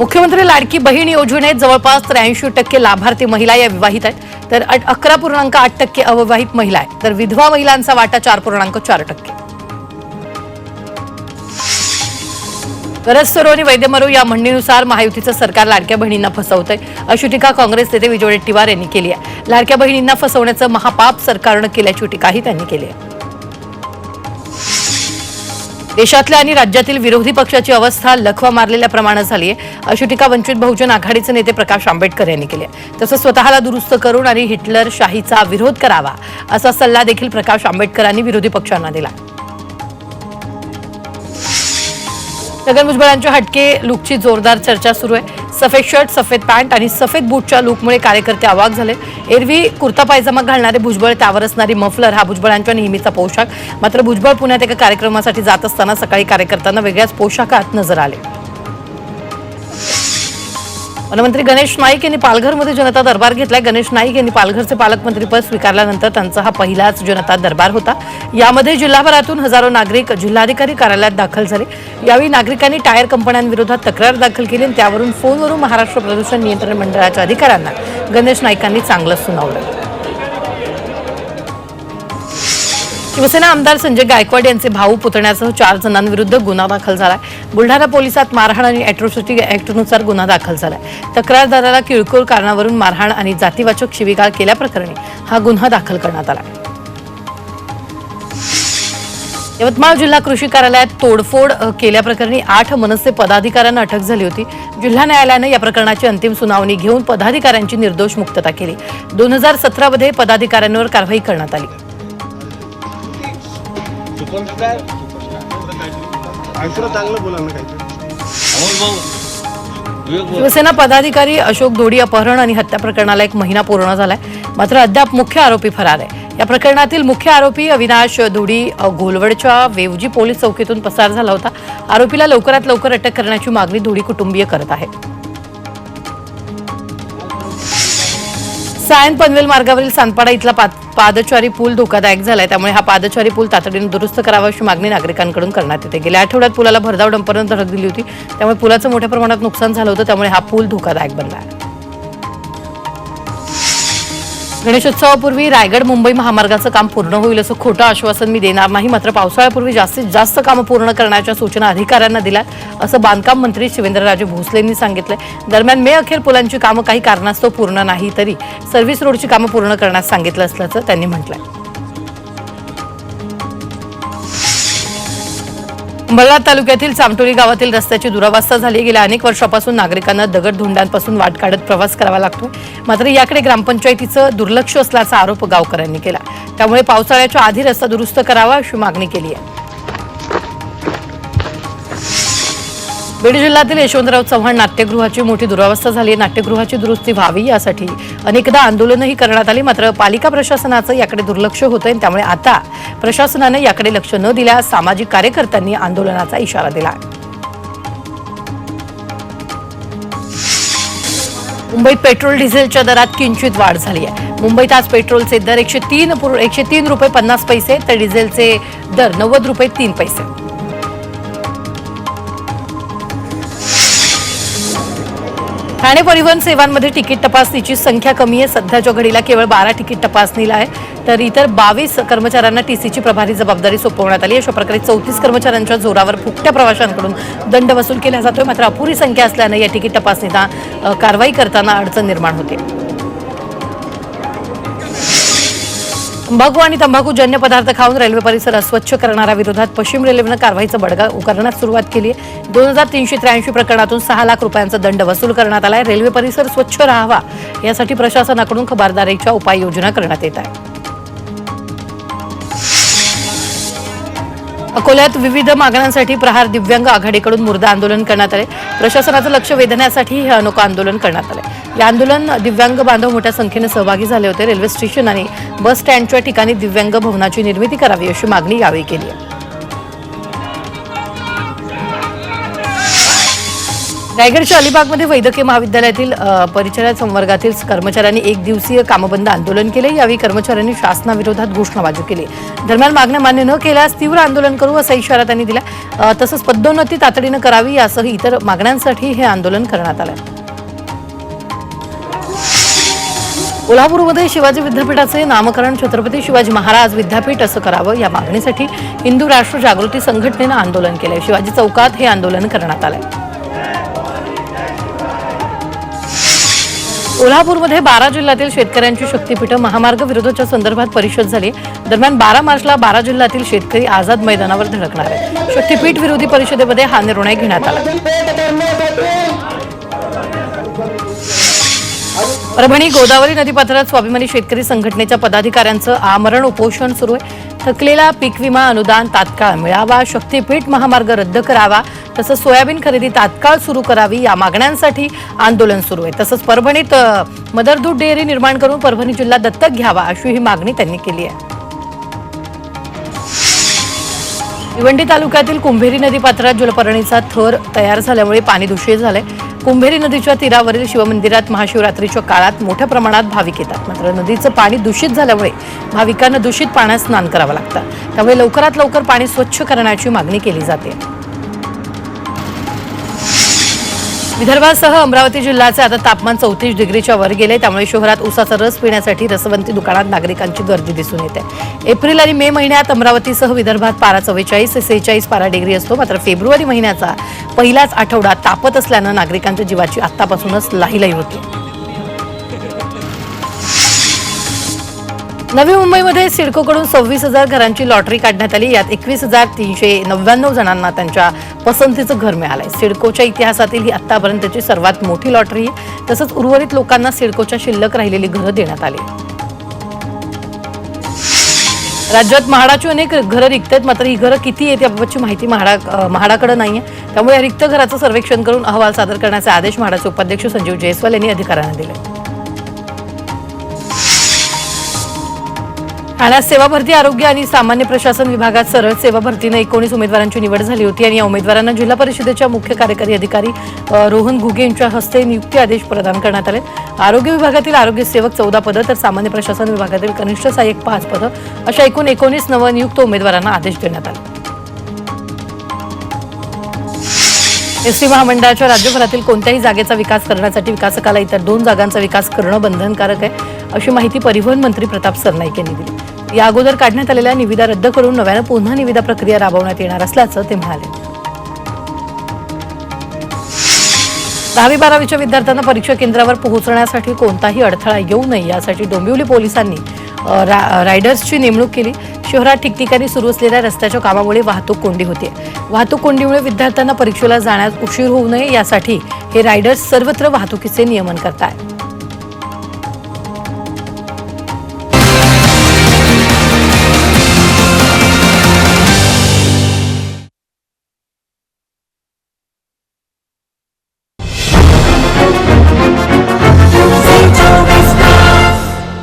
मुख्यमंत्री लाडकी बहीण योजनेत जवळपास त्र्याऐंशी टक्के लाभार्थी महिला या विवाहित आहेत. तर अकरा पूर्णांक आठ टक्के अविवाहित महिला आहेत. तर विधवा महिलांचा वाटा चार पूर्णांक चार टक्के. गरज सरो आणि वैद्यमरो या म्हणणीनुसार महायुतीचं सरकार लाडक्या बहिणींना फसवतंय. अशी टीका काँग्रेस नेते विजय वडेट्टीवार यांनी केली आहे. लाडक्या बहिणींना फसवण्याचं महापाप सरकारनं केल्याची टीकाही त्यांनी केली आहे. देशातल्या आणि राज्यातील विरोधी पक्षाची अवस्था लखवा मारलेल्याप्रमाणे झाली आहे. अशी टीका वंचित बहुजन आघाडीचे नेते प्रकाश आंबेडकर यांनी केली आहे. तसंच स्वतःला दुरुस्त करून आणि हिटलर शाहीचा विरोध करावा असा सल्ला देखील प्रकाश आंबेडकरांनी विरोधी पक्षांना दिला. छगन भुजबळांच्या हटके लुकची जोरदार चर्चा सुरू आहे. सफेद शर्ट सफेद पॅन्ट आणि सफेद बूटच्या लुकमुळे कार्यकर्ते आवाक झाले. एरवी कुर्ता पायजमा घालणारे भुजबळ त्यावर असणारी मफलर हा भुजबळांच्या नेहमीचा पोशाख. मात्र भुजबळ पुण्यात एका कार्यक्रमासाठी जात असताना सकाळी कार्यकर्त्यांना वेगळ्याच पोशाखात नजर आले. वनमंत्री गणेश नाईक यांनी पालघरमध्ये जनता दरबार घेतलाय. गणेश नाईक यांनी पालघरचे पालकमंत्रीपद स्वीकारल्यानंतर त्यांचा हा पहिलाच जनता दरबार होता. यामध्ये जिल्हाभरातून हजारो नागरिक जिल्हाधिकारी कार्यालयात दाखल झाले. यावेळी नागरिकांनी टायर कंपन्यांविरोधात तक्रार दाखल केली आणि त्यावरून फोनवरून महाराष्ट्र प्रदूषण नियंत्रण मंडळाच्या अधिकाऱ्यांना गणेश नाईकांनी चांगलं सुनावलं. शिवसेना आमदार संजय गायकवाड यांचे भाऊ पुतण्यासह चार जणांविरुद्ध गुन्हा दाखल झालाय. बुलढाणा पोलिसात मारहाण आणि अॅट्रॉसिटी ऍक्टनुसार गुन्हा दाखल झालाय. तक्रारदाराला किळकोळ कारणावरून मारहाण आणि जातीवाचक शिवीगाळ केल्याप्रकरणी हा गुन्हा दाखल करण्यात आला यवतमाळ जिल्हा कृषी कार्यालयात तोडफोड केल्याप्रकरणी आठ मनसे पदाधिकाऱ्यांना अटक झाली होती. जिल्हा न्यायालयानं या प्रकरणाची अंतिम सुनावणी घेऊन पदाधिकाऱ्यांची निर्दोष मुक्तता केली. दोन हजार सतरामध्ये पदाधिकाऱ्यांवर कारवाई करण्यात आली. सुपरस्टार. दुसरं चांगलं बोला ना काहीतरी. अमोल भाऊ विवेक भाऊ. शिवसेना पदाधिकारी अशोक दोडी अपहरण आणि हत्या प्रकरणाला एक महिना पूर्ण झालाय. मात्र अद्याप मुख्य आरोपी फरार आहे. या प्रकरणातील मुख्य आरोपी अविनाश दोडी अ, घोलवडच्या वेवजी पोलीस चौकीतून पसार झाला होता. आरोपीला लवकरात लवकर अटक करण्याची मागणी दोडी कुटुंबीय करत आहेत सायन पनवेल मार्गावरील सांदपाडा इथला पादचारी पूल धोकादायक झालाय. त्यामुळे हा पादचारी पूल तातडीने दुरुस्त करावा अशी मागणी नागरिकांकडून करण्यात येते. गेल्या आठवड्यात पुलाला भरधाव डंपरनं धडक दिली होती. त्यामुळे पुलाचं मोठ्या प्रमाणात नुकसान झालं होतं. त्यामुळे हा पूल धोकादायक बनला आहे. गणेशोत्सवापूर्वी रायगड मुंबई महामार्गाचं काम पूर्ण होईल असं खोटं आश्वासन मी देणार नाही. मात्र पावसाळ्यापूर्वी जास्तीत जास्त कामं पूर्ण करण्याच्या सूचना अधिकाऱ्यांना दिल्या असं बांधकाम मंत्री शिवेंद्रराजे भोसलेंनी सांगितलं सांगितलंय. दरम्यान मे अखेर पुलांची कामं काही कारणास्तव पूर्ण नाही तरी सर्व्हिस रोडची कामं पूर्ण करण्यास सांगितलं असल्याचं त्यांनी म्हटलंय. अंबरनाथ तालुक्यातील चामटोली गावातील रस्त्याची दुरावस्था झाली. गेल्या अनेक वर्षापासून नागरिकांना दगडधोंड्यांपासून वाट काढत प्रवास करावा लागतोय. मात्र याकडे ग्रामपंचायतीचं दुर्लक्ष असल्याचा आरोप गावकऱ्यांनी केला. त्यामुळे पावसाळ्याच्या आधी रस्ता दुरुस्त करावा अशी मागणी केली आहे. बीड जिल्ह्यातील यशवंतराव चव्हाण नाट्यगृहाची मोठी दुरावस्था झाली. आहे नाट्यगृहाची दुरुस्ती व्हावी यासाठी अनेकदा आंदोलनही करण्यात आली. मात्र पालिका प्रशासनाचं याकडे दुर्लक्ष होतंय. त्यामुळे आता प्रशासनानं याकडे लक्ष न दिल्यास सामाजिक कार्यकर्त्यांनी आंदोलनाचा इशारा दिला मुंबईत पेट्रोल डिझेलच्या दरात किंचित वाढ झाली आहे. मुंबईत आज पेट्रोलचे दर एकशे तीन एकशे तीन रुपये पन्नास पैसे तर डिझेलचे दर नव्वद रुपये तीन पैसे. ठाणे परिवहन सेवांमध्ये तिकीट तपासणीची संख्या कमी आहे. सध्याच्या घडीला केवळ बारा तिकीट तपासणीला आहे. तर इतर बावीस कर्मचाऱ्यांना टीसीची प्रभारी जबाबदारी सोपवण्यात आली अशा प्रकारे चौतीस कर्मचाऱ्यांच्या जोरावर फुकट्या प्रवाशांकडून दंड वसूल केला जातोय. मात्र अपुरी संख्या असल्यानं या तिकीट तपासणीला कारवाई करताना अडचण निर्माण होते. तंबाखू आणि तंबाखूजन्य पदार्थ खाऊन रेल्वे परिसर अस्वच्छ करणाऱ्या विरोधात पश्चिम रेल्वेनं कारवाईचा बडगा उकारण्यास सुरुवात केली आहे दोन हजार तीनशे त्र्याऐंशी प्रकरणातून सहा लाख रुपयांचा दंड वसूल करण्यात आलाय. रेल्वे परिसर स्वच्छ राहावा यासाठी प्रशासनाकडून खबरदारीच्या उपाययोजना करण्यात येत आहे. अकोल्यात विविध मागण्यांसाठी प्रहार दिव्यांग आघाडीकडून मुर्दा आंदोलन करण्यात आले प्रशासनाचं लक्ष वेधण्यासाठी हे अनोखं आंदोलन करण्यात आलं या आंदोलन दिव्यांग बांधव मोठ्या संख्येने सहभागी झाले होते. रेल्वे स्टेशन आणि बस स्टँडच्या ठिकाणी दिव्यांग भवनाची निर्मिती करावी अशी मागणी यावेळी केली आहे. रायगडच्या अलिबागमध्ये वैद्यकीय महाविद्यालयातील परिचारा संवर्गातील कर्मचाऱ्यांनी एक दिवसीय कामबंद आंदोलन केले. यावेळी कर्मचाऱ्यांनी शासनाविरोधात घोषणाबाजी केली. दरम्यान मागण्या मान्य न केल्यास तीव्र आंदोलन करू असा इशारा त्यांनी दिला. तसंच पदोन्नती तातडीनं करावी यासह इतर मागण्यांसाठी हे आंदोलन करण्यात आलं कोल्हापूरमध्ये शिवाजी विद्यापीठाचे नामकरण छत्रपती शिवाजी महाराज विद्यापीठ असं करावं या मागणीसाठी हिंदू राष्ट्र जागृती संघटनेनं आंदोलन केलंय. शिवाजी चौकात हे आंदोलन करण्यात आलंय. कोल्हापूरमध्ये बारा जिल्ह्यातील शेतकऱ्यांची शक्तीपीठं महामार्ग विरोधाच्या संदर्भात परिषद झाली. दरम्यान बारा मार्चला बारा जिल्ह्यातील शेतकरी आझाद मैदानावर धडकणार आहे शक्तीपीठ विरोधी परिषदेमध्ये हा निर्णय घेण्यात आला. परभणी गोदावरी नदीपात्रात स्वाभिमानी शेतकरी संघटनेच्या पदाधिकाऱ्यांचं आमरण उपोषण सुरू आहे. थकलेला पीक विमा अनुदान तात्काळ मिळावा शक्तीपीठ महामार्ग रद्द करावा तसंच सोयाबीन खरेदी तात्काळ सुरू करावी या मागण्यांसाठी आंदोलन सुरू आहे. तसंच परभणीत मदर दूध डेअरी निर्माण करून परभणी जिल्हा दत्तक घ्यावा अशी ही मागणी त्यांनी केली आहे. भिवंडी तालुक्यातील कुंभेरी नदी पात्रात जलपर्णीचा थर तयार झाल्यामुळे पाणी दूषित झालंय. कुंभेरी नदीच्या तीरावरील शिवमंदिरात महाशिवरात्रीच्या काळात मोठ्या प्रमाणात भाविक येतात. मात्र नदीचं पाणी दूषित झाल्यामुळे भाविकांना दूषित पाण्यात स्नान करावं लागतं. त्यामुळे लवकरात लवकर पाणी स्वच्छ करण्याची मागणी केली जाते. विदर्भासह अमरावती जिल्ह्याचे आता तापमान चौतीस डिग्रीच्या वर गेले. त्यामुळे शहरात उसाचा रस पिण्यासाठी रसवंती दुकानात नागरिकांची गर्दी दिसून येते. एप्रिल आणि मे महिन्यात अमरावतीसह विदर्भात पारा चव्वेचाळीस ते सेहेचाळीस पारा डिग्री असतो. मात्र फेब्रुवारी महिन्याचा पहिलाच आठवडा तापत असल्यानं नागरिकांच्या जीवाची आत्तापासूनच लाहीलाही होती. नवी मुंबईमध्ये सिडकोकडून सव्वीस हजार घरांची लॉटरी काढण्यात आली. यात एकवीस हजार तीनशे नव्याण्णव जणांना त्यांच्या पसंतीचं घर मिळालंय. सिडकोच्या इतिहासातील ही आतापर्यंतची सर्वात मोठी लॉटरी आहे. तसंच उर्वरित लोकांना सिडकोच्या शिल्लक राहिलेली घरं देण्यात आली. राज्यात म्हाडाची अनेक घरं रिक्त आहेत मात्र ही घरं किती आहेत याबाबतची माहिती म्हाडा म्हाडाकडे नाही आहे त्यामुळे या रिक्त घराचं सर्वेक्षण करून अहवाल सादर करण्याचे आदेश म्हाडाचे उपाध्यक्ष संजीव जयस्वाल यांनी अधिकाऱ्यांना दिले. ठाण्यात सेवा भरती आरोग्य आणि सामान्य प्रशासन विभागात सरळ सेवा भरतीनं एकोणीस उमेदवारांची निवड झाली होती आणि या उमेदवारांना जिल्हा परिषदेच्या मुख्य कार्यकारी अधिकारी रोहन घुगे यांच्या हस्ते नियुक्ती आदेश प्रदान करण्यात आले. आरोग्य विभागातील आरोग्य सेवक चौदा पदं तर सामान्य प्रशासन विभागातील कनिष्ठ सहाय्यक पाच पदं अशा एकूण एकोणीस नवनियुक्त उमेदवारांना आदेश देण्यात आले. एसटी महामंडळाच्या राज्यभरातील कोणत्याही जागेचा विकास करण्यासाठी विकासकाला इतर दोन जागांचा विकास करणं बंधनकारक आहे अशी माहिती परिवहन मंत्री प्रताप सरनाईक यांनी दिली. या अगोदर काढण्यात आलेल्या निविदा रद्द करून नव्यानं पुन्हा निविदा प्रक्रिया राबवण्यात येणार असल्याचं ते म्हणाले. दहावी बारावीच्या विद्यार्थ्यांना परीक्षा केंद्रावर पोहोचण्यासाठी कोणताही अडथळा येऊ नये यासाठी डोंबिवली पोलिसांनी रा- रायडर्सची नेमणूक केली. शहरात ठिकठिकाणी सुरू असलेल्या रस्त्याच्या कामामुळे वाहतूक कोंडी होते. वाहतूक कोंडीमुळे विद्यार्थ्यांना परीक्षेला जाण्यास उशीर होऊ नये यासाठी हे रायडर्स सर्वत्र वाहतुकीचे नियमन करतायत.